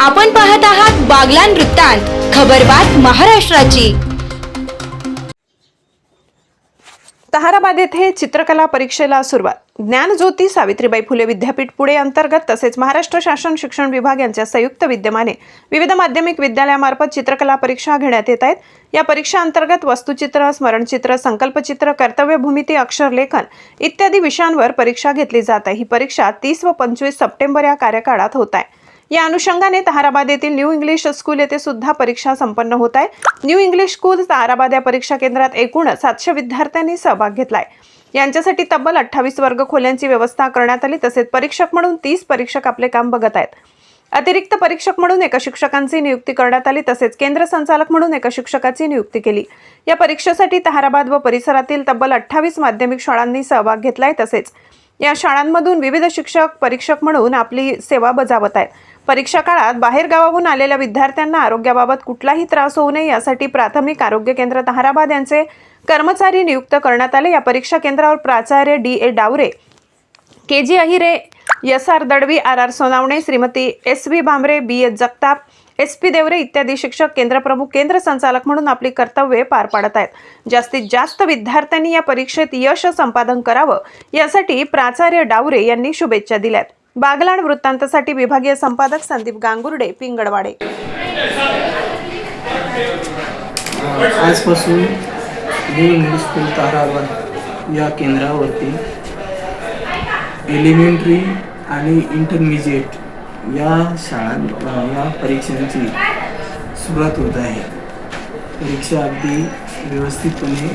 आपण पाहत आहात बागलान वृत्तांत खबरबात महाराष्ट्राची. ताहाराबाद येथे चित्रकला परीक्षेला सुरुवात. ज्ञानज्योती सावित्रीबाई फुले विद्यापीठ पुणे अंतर्गत तसेच महाराष्ट्र शासन शिक्षण विभाग यांच्या संयुक्त विद्यमाने विविध माध्यमिक विद्यालयामार्फत चित्रकला परीक्षा घेण्यात येत आहेत. या परीक्षा अंतर्गत वस्तुचित्र स्मरणचित्र संकल्पचित्र कर्तव्यभूमिती अक्षरलेखन इत्यादी विषयांवर परीक्षा घेतली जात आहे. ही परीक्षा तीस व पंचवीस सप्टेंबर या कार्यकाळात होत आहे. या अनुषंगाने ताराबाद येथील न्यू इंग्लिश स्कूल येथे सुद्धा परीक्षा संपन्न होत आहे. न्यू इंग्लिश स्कूल ताराबाद या परीक्षा केंद्रात एकूण सातशे विद्यार्थ्यांनी सहभाग घेतलाय. यांच्यासाठी तब्बल अठ्ठावीस वर्ग खोल्यांची व्यवस्था करण्यात आली तसेच परीक्षक म्हणून तीस परीक्षक आपले काम बघत आहेत. अतिरिक्त परीक्षक म्हणून एका शिक्षकांची नियुक्ती करण्यात आली तसेच केंद्र संचालक म्हणून एका शिक्षकाची नियुक्ती केली. या परीक्षेसाठी ताराबाद व परिसरातील तब्बल अठ्ठावीस माध्यमिक शाळांनी सहभाग घेतलाय तसेच या शाळांमधून विविध शिक्षक परीक्षक म्हणून आपली सेवा बजावत आहेत. परीक्षा काळात बाहेर गावाहून आलेल्या विद्यार्थ्यांना आरोग्याबाबत कुठलाही त्रास होऊ नये यासाठी प्राथमिक आरोग्य केंद्र ताहाराबाद यांचे कर्मचारी नियुक्त करण्यात आले. या परीक्षा केंद्रावर प्राचार्य D A Dawre K G Ahire S R Dadvi R R Sonawane Shrimati S V Bhambare B S Jagtap S P Deore इत्यादी शिक्षक केंद्रप्रमुख केंद्र संचालक म्हणून आपली कर्तव्ये पार पाडत आहेत. जास्तीत जास्त विद्यार्थ्यांनी या परीक्षेत यश संपादन करावं यासाठी प्राचार्य डावरे यांनी शुभेच्छा दिल्यात. बागलाण वृत्तांतासाठी विभागीय संपादक संदीप गांगुर्डे पिंगडवाडे आजपासून न्यू इंग्लिश स्कूल ताराबाद या केंद्रावरती एलिमेंटरी आणि इंटरमिजिएट या शाळां या परीक्षांची सुरुवात होत आहे. परीक्षा अगदी व्यवस्थितपणे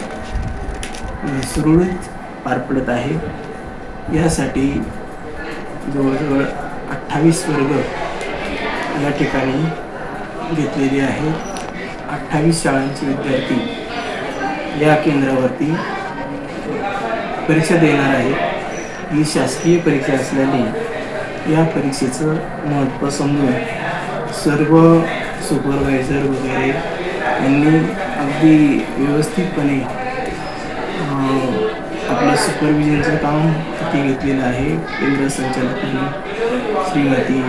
सुरळीत पार पडत आहे. यासाठी जवळजवळ अठ्ठावीस वर्ग या ठिकाणी घेतलेले आहेत अठ्ठावीस शाळांचे विद्यार्थी या केंद्रावरती परीक्षा देणार आहेत. ही शासकीय परीक्षा असल्याने या परीक्षेचं महत्त्व समजून सर्व सुपरवायझर वगैरे यांनी अगदी व्यवस्थितपणे आपलं सुपरविजनचं काम हाती घेतलेलं आहे. केंद्र संचालकांनी Shrimati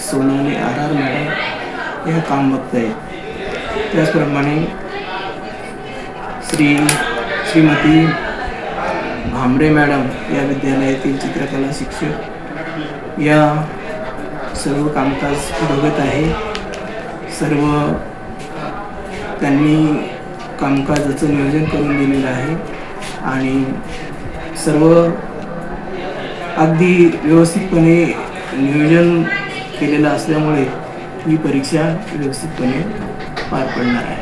Sonali R R madam हे काम बघत आहेत त्याचप्रमाणे श्री श्रीमती भांबरे मॅडम या विद्यालयातील चित्रकला शिक्षक या सर्व कामकाज बघत आहे. सर्व त्यांनी कामकाजाचं नियोजन करून दिलेलं आहे. आणि सर्व अगदी व्यवस्थितपणे नियोजन केलेलं असल्यामुळे ही परीक्षा व्यवस्थितपणे पार पडणार आहे.